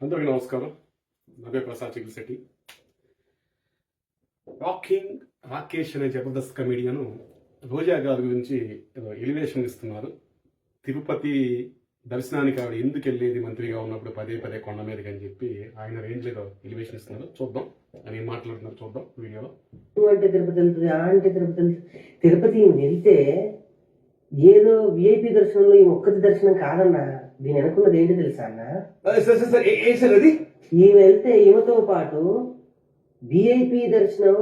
అందరికీ నమస్కారం. నవే ప్రసాద్ చికిత్సటి రాకింగ్ రాకేష్ అనే జబర్దస్త్ కమీడియన్ రోజా గారి గురించి ఎలివేషన్ ఇస్తున్నారు. తిరుపతి దర్శనానికి ఆవిడ ఎందుకు వెళ్ళేది మంత్రిగా ఉన్నప్పుడు పదే పదే కొండ మీదకి అని చెప్పి ఆయన రేంజ్ ఎలివేషన్ ఇస్తున్నారు. చూద్దాం. అని ఏం మాట్లాడుతున్నారు చూద్దాం వీడియోలో. అంటే తిరుపతి వెళ్తుంది ఆ అంటే తిరుపతి వెళ్తుంది తిరుపతి వెళ్తే ఏదో విఐపి దర్శనంలో ఈ ఒక్కటి దర్శనం కాదన్నా దీని వెనుకున్నది ఏంటి తెలుసా అన్న? Sir sir sir. ఏ సార్ అది? ఈమె వెళ్తే ఈమెతో పాటు విఐపి దర్శనం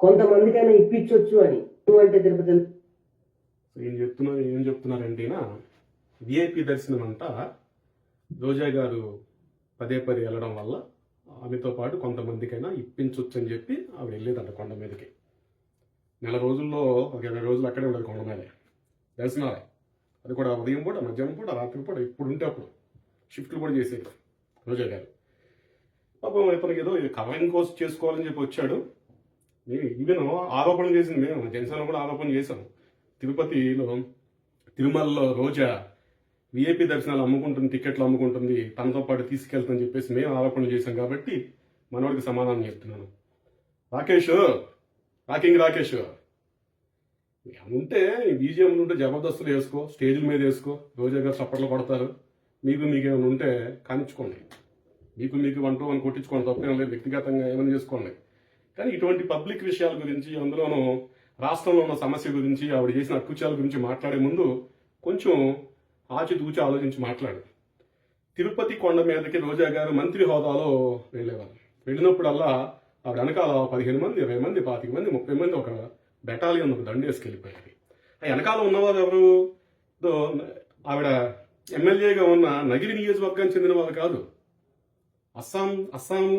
కొంతమందికైనా ఇప్పించవచ్చు అని. అంటే తిరుపతి ఏం చెప్తున్నారు ఏం చెప్తున్నారంటేనా విఐపి దర్శనం అంతా రోజా గారు పదే పదే వెళ్ళడం వల్ల ఆమెతో పాటు కొంతమందికైనా ఇప్పించవచ్చు అని చెప్పి ఆవిడ వెళ్ళేదంట కొండ మీదకి. నెల రోజుల్లో ఒక ఇరవై రోజులు అక్కడే ఉండదు కొండ మీదే. దర్శనాలే అది కూడా ఉదయం పూట మధ్యాహ్నం పూట రాత్రి పూట ఇప్పుడు ఉంటే అప్పుడు. షిఫ్ట్లు కూడా చేసేది రోజా గారు. పాపం ఇతనికి ఏదో కవరింగ్ కోర్స్ చేసుకోవాలని చెప్పి వచ్చాడు. ఈవెన్ ఆరోపణలు చేసింది మేము జనసేన కూడా ఆరోపణ చేశాం. తిరుపతిలో తిరుమలలో రోజా విఐపి దర్శనాలు అమ్ముకుంటుంది టికెట్లు అమ్ముకుంటుంది తనతో పాటు తీసుకెళ్తుందని చెప్పేసి మేము ఆరోపణలు చేశాం కాబట్టి మనవాడికి సమాధానం చెప్తున్నాను. రాకేష్ రాకింగ్ రాకేష్. ఉంటే బీజిఎంలు ఉంటే జబర్దస్తులు వేసుకో స్టేజ్ల మీద వేసుకో రోజా గారు చప్పట్లు కొడతారు. మీకు మీకు ఏమైనా ఉంటే కానిచ్చుకోండి. మీకు మీకు వంట అని కొట్టించుకోండి తప్పేం లేదు వ్యక్తిగతంగా ఏమైనా చేసుకోండి. కానీ ఇటువంటి పబ్లిక్ విషయాల గురించి అందులోనూ రాష్ట్రంలో ఉన్న సమస్య గురించి ఆవిడ చేసిన అకృత్యాల గురించి మాట్లాడే ముందు కొంచెం ఆచితూచి ఆలోచించి మాట్లాడు. తిరుపతి కొండ మీదకి రోజా గారు మంత్రి హోదాలో వెళ్ళేవారు వెళ్ళినప్పుడల్లా ఆవిడ వెనకాల పదిహేను మంది ఇరవై మంది పాతిక మంది ముప్పై మంది ఒక బెటాలియన్ ఒక దండ ఆ వెనకాల ఉన్నవారు ఎవరు? ఆవిడ ఎమ్మెల్యేగా ఉన్న నగిరి నియోజకవర్గానికి చెందిన వారు కాదు. అస్సాం అస్సాము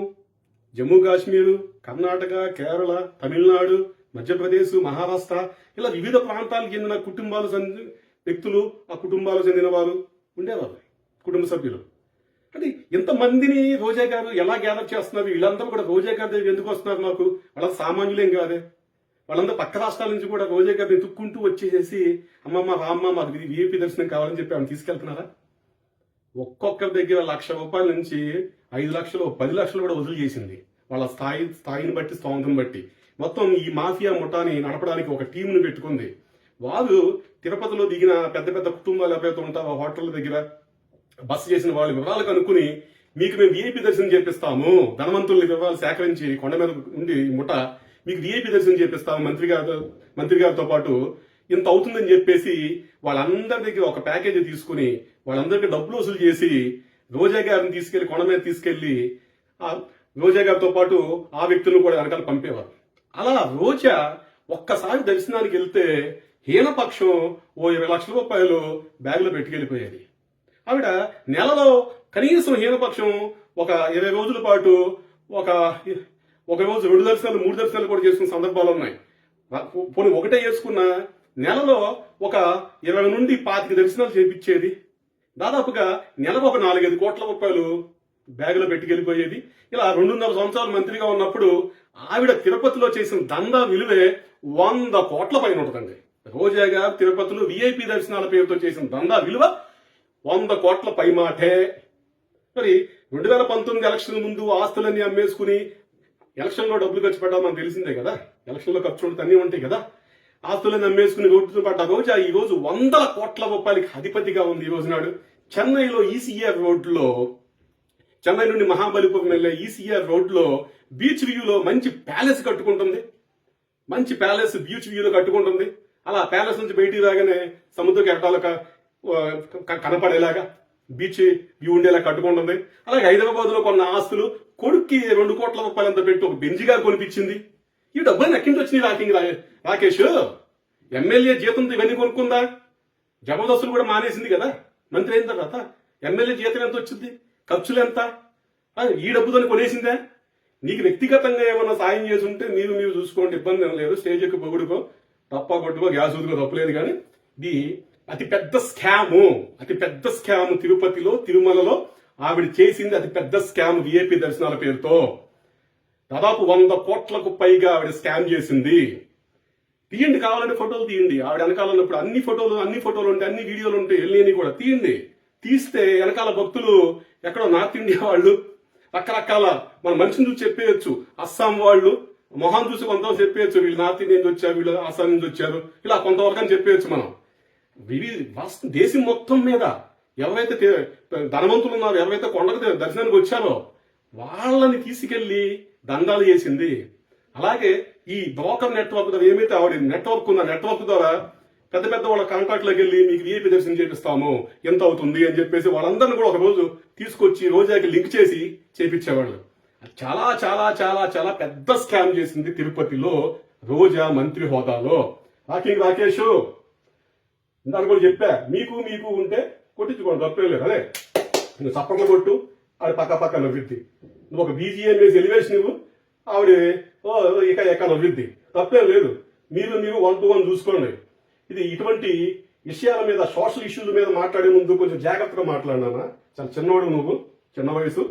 జమ్మూ కాశ్మీరు కర్ణాటక కేరళ తమిళనాడు మధ్యప్రదేశ్ మహారాష్ట్ర ఇలా వివిధ ప్రాంతాలకు చెందిన కుటుంబాలు వ్యక్తులు ఆ కుటుంబాలకు చెందిన వారు ఉండేవారు కుటుంబ సభ్యులు. అంటే ఇంతమందిని రోజా గారు ఎలా గ్యాదర్ చేస్తున్నారు? వీళ్ళంతా కూడా రోజా గారి దగ్గర ఎందుకు వస్తున్నారు నాకు వాళ్ళ సామాన్యులేం కాదే. వాళ్ళందరూ పక్క రాష్ట్రాల నుంచి కూడా రోజే గారిని ఎత్తుక్కుంటూ వచ్చేసేసి అమ్మమ్మ రామ్మ మాకు విఐపి దర్శనం కావాలని చెప్పి ఆమె తీసుకెళ్తున్నారా? ఒక్కొక్కరి దగ్గర లక్ష రూపాయల నుంచి ఐదు లక్షలు పది లక్షలు కూడా వదిలి చేసింది. వాళ్ళ స్థాయి స్థాయిని బట్టి స్తోమతను బట్టి. మొత్తం ఈ మాఫియా ముఠాని నడపడానికి ఒక టీంను పెట్టుకుంది. వారు తిరుపతిలో దిగిన పెద్ద పెద్ద కుటుంబాలు ఎవరైతే ఉంటారో ఆ హోటల్ దగ్గర బస చేసిన వాళ్ళ వివరాలు కనుక్కుని మీకు మేము విఐపి దర్శనం చేపిస్తాము. ధనవంతుల వివరాలు సేకరించి కొండ మీద ఉండి ఈ ముఠ మీకు విఐపి దర్శనం చేపిస్తాము మంత్రి గారితో మంత్రి గారితో పాటు ఇంత అవుతుందని చెప్పేసి వాళ్ళందరి దగ్గర ఒక ప్యాకేజీ తీసుకుని వాళ్ళందరికీ డబ్బులు వసూలు చేసి రోజా గారిని తీసుకెళ్ళి కొండ మీద తీసుకెళ్ళి ఆ రోజా గారితో పాటు ఆ వ్యక్తులను కూడా వెనకాల పంపేవారు. అలా రోజా ఒక్కసారి దర్శనానికి వెళ్తే హీనపక్షం ఓ ఇరవై లక్షల రూపాయలు బ్యాగులో పెట్టుకెళ్ళిపోయేది. ఆవిడ నెలలో కనీసం హీనపక్షం ఒక ఇరవై రోజుల పాటు ఒక ఒక రోజు రెండు దర్శనాలు మూడు దర్శనాలు కూడా చేసుకున్న సందర్భాలు ఉన్నాయి. పోనీ ఒకటే చేసుకున్న నెలలో ఒక ఇరవై నుండి పాతిక దర్శనాలు చేపించేది. దాదాపుగా నెలకు ఒక నాలుగైదు కోట్ల రూపాయలు బ్యాగులో పెట్టుకెళ్ళిపోయేది ఇలా రెండున్నర సంవత్సరాలు మంత్రిగా ఉన్నప్పుడు ఆవిడ తిరుపతిలో చేసిన దందా విలువే వంద కోట్ల పైన ఉంటుందండి. రోజా గారు తిరుపతిలో విఐపి దర్శనాల పేరుతో చేసిన దందా విలువ వంద కోట్ల పై మాటే మరి రెండు వేల పంతొమ్మిది ఎలక్షన్ ముందు ఆస్తులన్నీ అమ్మేసుకుని ఎలక్షన్లో డబ్బులు ఖర్చు పెట్టడం మనకు తెలిసిందే కదా. ఎలక్షన్లో ఖర్చు అన్నీ ఉంటాయి కదా. ఆస్తులను అమ్మేసుకుని ఓట్లు పడ్డ రోజు ఈ రోజు వందల కోట్ల రూపాయలకి అధిపతిగా ఉంది ఈ రోజు నాడు. చెన్నైలో ఈసీఆర్ రోడ్లో చెన్నై నుండి మహాబలిపురం వెళ్ళే ఈసీఆర్ రోడ్లో బీచ్ వ్యూలో మంచి ప్యాలెస్ కట్టుకుంటుంది. మంచి ప్యాలెస్ బీచ్ వ్యూలో కట్టుకుంటుంది. అలా ప్యాలెస్ నుంచి బయటికి రాగానే సముద్ర కెరటాలు క- కనపడేలాగా బీచ్ వ్యూ ఉండేలా కట్టుకుంటుంది. అలాగే హైదరాబాద్లో కొన్న ఆస్తులు కొడుక్కి రెండు కోట్ల రూపాయలంత పెట్టి ఒక బెంజిగా కొనిపించింది. ఈ డబ్బులు ఎక్కింటి వచ్చింది రాకింగ్ రాకేష్? ఎమ్మెల్యే జీతంతో ఇవన్నీ కొనుక్కుందా? జబర్దస్తులు కూడా మానేసింది కదా. మంత్రి అయిన తర్వాత ఎమ్మెల్యే జీతం ఎంత వచ్చింది? ఖర్చులు ఎంత? ఈ డబ్బుతో కొనేసిందా? నీకు వ్యక్తిగతంగా ఏమన్నా సాయం చేసి ఉంటే మీరు మీరు చూసుకోండి ఇబ్బంది ఏం లేదు. స్టేజ్ ఎక్కి పొగుడుకో తప్ప కొట్టుకో గ్యాస్ ఊదుకో తప్పలేదు కానీ ఇది అతి పెద్ద స్కాము. అతి పెద్ద స్కాము తిరుపతిలో తిరుమలలో ఆవిడ చేసింది అది పెద్ద స్కామ్ విఐపి దర్శనాల పేరుతో. దాదాపు వంద కోట్లకు పైగా ఆవిడ స్కామ్ చేసింది. తీయండి కావాలంటే ఫోటోలు తీయండి. ఆవిడ వెనకాల ఉన్నప్పుడు అన్ని ఫోటోలు అన్ని ఫోటోలు ఉంటాయి అన్ని వీడియోలు ఉంటాయి వెళ్ళి కూడా తీయండి. తీస్తే వెనకాల భక్తులు ఎక్కడో నార్త్ ఇండియా వాళ్ళు రకరకాల మన మనిషిని చూసి చెప్పేయచ్చు. అస్సాం వాళ్ళు మొహం చూసి కొంత చెప్పేయచ్చు. వీళ్ళు నార్త్ ఇండియా నుంచి వచ్చారు వీళ్ళు అస్సాం నుంచి వచ్చారు. ఇలా కొంతవరకు అని చెప్పేయచ్చు మనం. వివి దేశం మొత్తం మీద ఎవరైతే ధనవంతులు ఉన్నారో ఎవరైతే కొండకు దర్శనానికి వచ్చారో వాళ్ళని తీసుకెళ్ళి దండాలు చేసింది. అలాగే ఈ బ్రోకర్ నెట్వర్క్ ద్వారా ఏమైతే ఆవిడ నెట్వర్క్ ఉన్న నెట్వర్క్ ద్వారా పెద్ద పెద్ద వాళ్ళ కాంట్రాక్ట్లోకి వెళ్ళి మీకు వీఐపీ దర్శనం చేపిస్తాము ఎంత అవుతుంది అని చెప్పేసి వాళ్ళందరిని కూడా ఒక రోజు తీసుకొచ్చి రోజాకి లింక్ చేసి చేపించేవాళ్ళు. చాలా చాలా చాలా చాలా పెద్ద స్కామ్ చేసింది తిరుపతిలో రోజా మంత్రి హోదాలో. రాకింగ్ రాకేష్ ఇందాక కూడా చెప్పా మీకు మీకు ఉంటే కొట్టించుకోండి తప్పేం లేదు అదే. నువ్వు చప్పట్లు కొట్టు ఆవిడ పక్క పక్క నవ్విద్ది నువ్వు ఒక బీజిఎం వేసి ఎలివేషన్ ఇవ్వు ఆవిడ ఓ ఇక ఎక్క నవ్విద్ది తప్పేం లేదు. మీరు మీరు వన్ టు వన్ చూసుకోండి. ఇది ఇటువంటి విషయాల మీద సోషల్ ఇష్యూల మీద మాట్లాడే ముందు కొంచెం జాగ్రత్తగా మాట్లాడినానా చాలా చిన్నవాడు నువ్వు చిన్న వయసు.